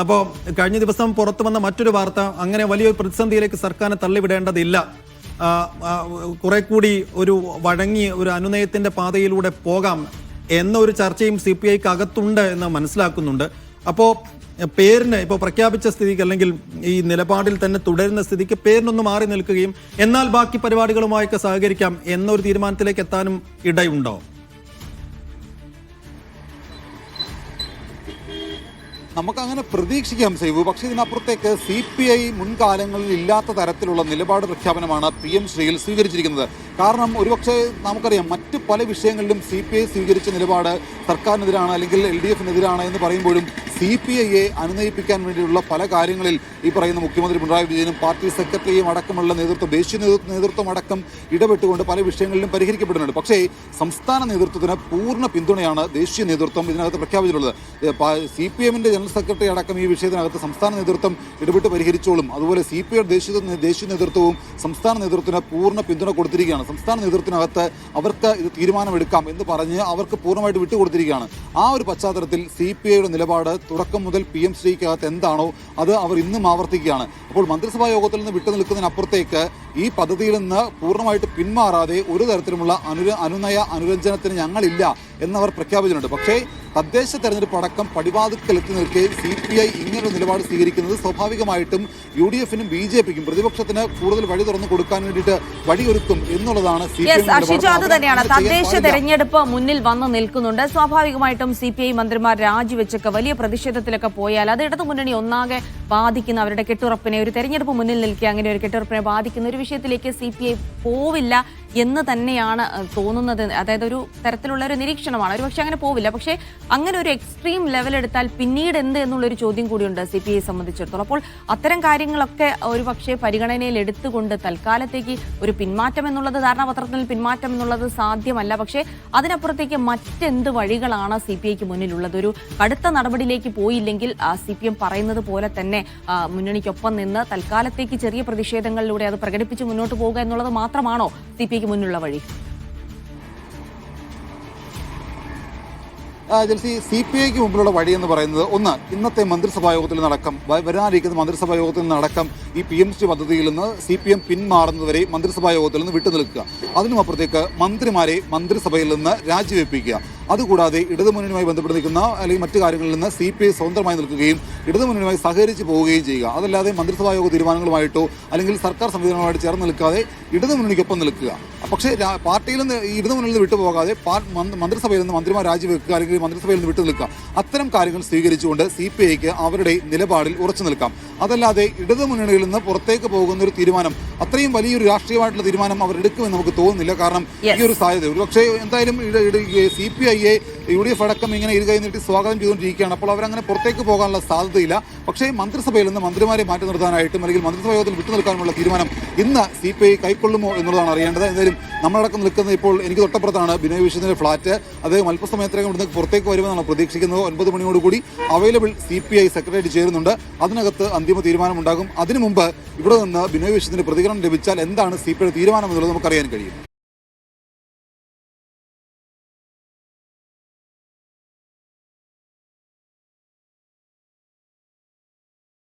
അപ്പോൾ കഴിഞ്ഞ ദിവസം പുറത്തു വന്ന മറ്റൊരു വാർത്ത അങ്ങനെ വലിയൊരു പ്രതിസന്ധിയിലേക്ക് സർക്കാരിനെ തള്ളിവിടേണ്ടതില്ല. കുറെ കൂടി ഒരു വഴങ്ങി ഒരു അനുനയത്തിന്റെ പാതയിലൂടെ പോകാം എന്നൊരു ചർച്ചയും സി പി ഐക്ക് അകത്തുണ്ട് എന്ന് മനസ്സിലാക്കുന്നുണ്ട്. അപ്പോൾ പേരിന് ഇപ്പോൾ പ്രഖ്യാപിച്ച സ്ഥിതിക്ക് അല്ലെങ്കിൽ ഈ നിലപാടിൽ തന്നെ തുടരുന്ന സ്ഥിതിക്ക് പേരിനൊന്ന് മാറി നിൽക്കുകയും എന്നാൽ ബാക്കി പരിപാടികളുമായൊക്കെ സഹകരിക്കാം എന്നൊരു തീരുമാനത്തിലേക്ക് എത്താനും ഇടയുണ്ടോ? നമുക്ക് അങ്ങനെ പ്രതീക്ഷിക്കാം സൈബു പക്ഷേ ഇതിനപ്പുറത്തേക്ക് സി പി ഐ മുൻകാലങ്ങളിൽ ഇല്ലാത്ത തരത്തിലുള്ള നിലപാട് പ്രഖ്യാപനമാണ് പി എം ശ്രീയിൽ സ്വീകരിച്ചിരിക്കുന്നത്. കാരണം ഒരുപക്ഷെ നമുക്കറിയാം മറ്റ് പല വിഷയങ്ങളിലും സി പി ഐ സ്വീകരിച്ച നിലപാട് സർക്കാരിനെതിരാണ് അല്ലെങ്കിൽ എൽ ഡി എഫിനെതിരാണ് എന്ന് പറയുമ്പോഴും സി പി ഐയെ അനുനയിപ്പിക്കാൻ വേണ്ടിയുള്ള പല കാര്യങ്ങളിൽ ഈ പറയുന്ന മുഖ്യമന്ത്രി പിണറായി വിജയനും പാർട്ടി സെക്രട്ടറിയും അടക്കമുള്ള നേതൃത്വം ദേശീയ നേതൃ- നേതൃത്വം അടക്കം ഇടപെട്ടുകൊണ്ട് പല വിഷയങ്ങളിലും പരിഹരിക്കപ്പെടുന്നുണ്ട്. പക്ഷേ സംസ്ഥാന നേതൃത്വത്തിന് പൂർണ പിന്തുണയാണ് ദേശീയ നേതൃത്വം ഇതിനകത്ത് പ്രഖ്യാപിച്ചിട്ടുള്ളത്. സി പി എമ്മിന്റെ ജനറൽ സെക്രട്ടറി അടക്കം ഈ വിഷയത്തിനകത്ത് സംസ്ഥാന നേതൃത്വം ഇടപെട്ട് പരിഹരിച്ചോളും. അതുപോലെ സി പി ഐ ദേശീയ ദേശീയ നേതൃത്വവും സംസ്ഥാന നേതൃത്വത്തിന് പൂർണ പിന്തുണ കൊടുത്തിരിക്കുകയാണ്. സംസ്ഥാന നേതൃത്വത്തിനകത്ത് അവർക്ക് ഇത് തീരുമാനമെടുക്കാം എന്ന് പറഞ്ഞ് അവർക്ക് പൂർണമായിട്ട് വിട്ടുകൊടുത്തിരിക്കുകയാണ്. ആ ഒരു പശ്ചാത്തലത്തിൽ സി പി ഐയുടെ നിലപാട് തുടക്കം മുതൽ പി എം ശ്രീക്കകത്ത് എന്താണോ അത് അവർ ഇന്നും ആവർത്തിക്കുകയാണ്. അപ്പോൾ മന്ത്രിസഭാ യോഗത്തിൽ നിന്ന് വിട്ടു നിൽക്കുന്നതിനപ്പുറത്തേക്ക് ഈ പദ്ധതിയിൽ നിന്ന് പൂർണമായിട്ട് പിന്മാറാതെ ഒരു തരത്തിലുമുള്ള അനുര അനുനയ അനുരഞ്ജനത്തിന് ഞങ്ങളില്ല എന്നവർ പ്രഖ്യാപിച്ചിട്ടുണ്ട്. പക്ഷേ തദ്ദേശ തെരഞ്ഞെടുപ്പ് അടക്കം പടിവാതിക്കൽ എത്തി നിൽക്കെ സി പി ഐ ഇങ്ങനൊരു നിലപാട് സ്വീകരിക്കുന്നത് സ്വാഭാവികമായിട്ടും യു ഡി എഫിനും ബി ജെ പിക്കും പ്രതിപക്ഷത്തിന് കൂടുതൽ വഴി തുറന്നു കൊടുക്കാൻ വേണ്ടിയിട്ട് വഴിയൊരുക്കും എന്നുള്ളതാണ് അത് തന്നെയാണ്. തദ്ദേശ തെരഞ്ഞെടുപ്പ് മുന്നിൽ വന്നു നിൽക്കുന്നുണ്ട്. സ്വാഭാവികമായിട്ടും സി പി ഐ മന്ത്രിമാർ രാജിവെച്ചൊക്കെ വലിയ പ്രതിഷേധത്തിലൊക്കെ പോയാൽ അത് ഇടതു മുന്നണി ഒന്നാകെ ബാധിക്കുന്ന അവരുടെ കെട്ടുറപ്പിനെ ഒരു തെരഞ്ഞെടുപ്പ് മുന്നിൽ നിൽക്കുക അങ്ങനെ ഒരു കെട്ടുറപ്പിനെ ബാധിക്കുന്ന ഒരു വിഷയത്തിലേക്ക് സി പി ഐ പോവില്ല. എന്ന് തന്നെയാണ് തോന്നുന്നത്. അതായത് ഒരു തരത്തിലുള്ള ഒരു നിരീക്ഷണമാണ്. ഒരു പക്ഷേ അങ്ങനെ പോവില്ല. പക്ഷേ അങ്ങനെ ഒരു എക്സ്ട്രീം ലെവൽ എടുത്താൽ പിന്നീട് എന്ത് എന്നുള്ളൊരു ചോദ്യം കൂടിയുണ്ട് സി പി ഐ സംബന്ധിച്ചിടത്തോളം. അപ്പോൾ അത്തരം കാര്യങ്ങളൊക്കെ ഒരു പക്ഷേ പരിഗണനയിൽ എടുത്തുകൊണ്ട് തൽക്കാലത്തേക്ക് ഒരു പിന്മാറ്റം എന്നുള്ളത് ധാരണാപത്രത്തിൽ പിന്മാറ്റം എന്നുള്ളത് സാധ്യമല്ല. പക്ഷേ അതിനപ്പുറത്തേക്ക് മറ്റെന്ത് വഴികളാണ് സി പി ഐക്ക് മുന്നിലുള്ളത്? ഒരു കടുത്ത നടപടിയിലേക്ക് പോയില്ലെങ്കിൽ സി പി എം പറയുന്നത് പോലെ തന്നെ മുന്നണിക്കൊപ്പം നിന്ന് തൽക്കാലത്തേക്ക് ചെറിയ പ്രതിഷേധങ്ങളിലൂടെ അത് പ്രകടിപ്പിച്ച് മുന്നോട്ട് പോവുക എന്നുള്ളത് മാത്രമാണോ പി മുന്നിലുള്ള വഴി. ജൽസി സി പി ഐക്ക് മുമ്പിലുള്ള വഴി എന്ന് പറയുന്നത് ഒന്ന് ഇന്നത്തെ മന്ത്രിസഭാ യോഗത്തിൽ നടക്കം. വരാനിരിക്കുന്ന മന്ത്രിസഭാ യോഗത്തിൽ നടക്കം ഈ പി എം സി പദ്ധതിയിൽ നിന്ന് സി പി എം പിന്മാറുന്നതുവരെ മന്ത്രിസഭാ യോഗത്തിൽ നിന്ന് വിട്ടുനിൽക്കുക. അതിനുമപ്പുറത്തേക്ക് മന്ത്രിമാരെ മന്ത്രിസഭയിൽ നിന്ന് രാജിവെപ്പിക്കുക. അതുകൂടാതെ ഇടതുമുന്നണിയുമായി ബന്ധപ്പെട്ട് നിൽക്കുന്ന അല്ലെങ്കിൽ മറ്റു കാര്യങ്ങളിൽ നിന്ന് സി പി ഐ സ്വതന്ത്രമായി നിൽക്കുകയും ഇടതുമുന്നണിയുമായി സഹകരിച്ച് പോവുകയും ചെയ്യുക. അതല്ലാതെ മന്ത്രിസഭാ യോഗ തീരുമാനങ്ങളുമായിട്ടോ അല്ലെങ്കിൽ സർക്കാർ സംവിധാനങ്ങളുമായിട്ട് ചേർന്ന് നിൽക്കാതെ ഇടതുമുന്നണിക്കൊപ്പം നിൽക്കുക. പക്ഷേ പാർട്ടിയിൽ നിന്ന് ഇടതുമുന്നിൽ നിന്ന് വിട്ടുപോകാതെ മന്ത്രിസഭയിൽ നിന്ന് മന്ത്രിമാർ രാജിവെക്കുക അല്ലെങ്കിൽ മന്ത്രിസഭയിൽ നിന്ന് വിട്ടു നിൽക്കുക. അത്തരം കാര്യങ്ങൾ സ്വീകരിച്ചുകൊണ്ട് സി പി ഐക്ക് അവരുടെ നിലപാടിൽ ഉറച്ചു നിൽക്കാം. അതല്ലാതെ ഇടതുമുന്നണിയിൽ നിന്ന് പുറത്തേക്ക് പോകുന്ന ഒരു തീരുമാനം അത്രയും വലിയൊരു രാഷ്ട്രീയമായിട്ടുള്ള തീരുമാനം അവർ എടുക്കുമെന്ന് നമുക്ക് തോന്നുന്നില്ല. കാരണം. ഈ ഒരു സാധ്യത. ഒരു പക്ഷേ എന്തായാലും സി പി ഐയെ യു ഡി എഫ് അടക്കം ഇങ്ങനെ ഇരുകൈ നീട്ടി സ്വാഗതം ചെയ്തുകൊണ്ടിരിക്കുകയാണ്. അപ്പോൾ അവരങ്ങനെ പുറത്തേക്ക് പോകാനുള്ള സാധ്യതയില്ല. പക്ഷേ മന്ത്രിസഭയിൽ നിന്ന് മന്ത്രിമാരെ മാറ്റി നിർത്താനായിട്ടും അല്ലെങ്കിൽ മന്ത്രിസഭാ യോഗത്തിൽ വിട്ടു നിൽക്കാനുള്ള തീരുമാനം ഇന്ന് സി പി ഐ കൈക്കൊള്ളുമോ എന്നുള്ളതാണ് അറിയേണ്ടത്. എന്തായാലും നമ്മളടക്കം നിൽക്കുന്നത് ഇപ്പോൾ എനിക്ക് തൊട്ടപ്പുറത്താണ് ബിനോയ് വിശ്വത്തിന്റെ ഫ്ളാറ്റ്. അദ്ദേഹം അല്പസമയത്തിനകം ഇവിടുന്ന് പുറത്തേക്ക് വരുമെന്നാണ് പ്രതീക്ഷിക്കുന്നത്. ഒൻപത് മണിയോടുകൂടി available C P I secretary ചേരുന്നുണ്ട്. അതിനകത്ത് അന്തിമ തീരുമാനമുണ്ടാകും. അതിനു മുമ്പ് ഇവിടെ നിന്ന് ബിനോയ് വിശ്വത്തിന്റെ പ്രതികരണം ലഭിച്ചാൽ എന്താണ് സി പി ഐ തീരുമാനം എന്നുള്ളത് നമുക്കറിയാൻ കഴിയും.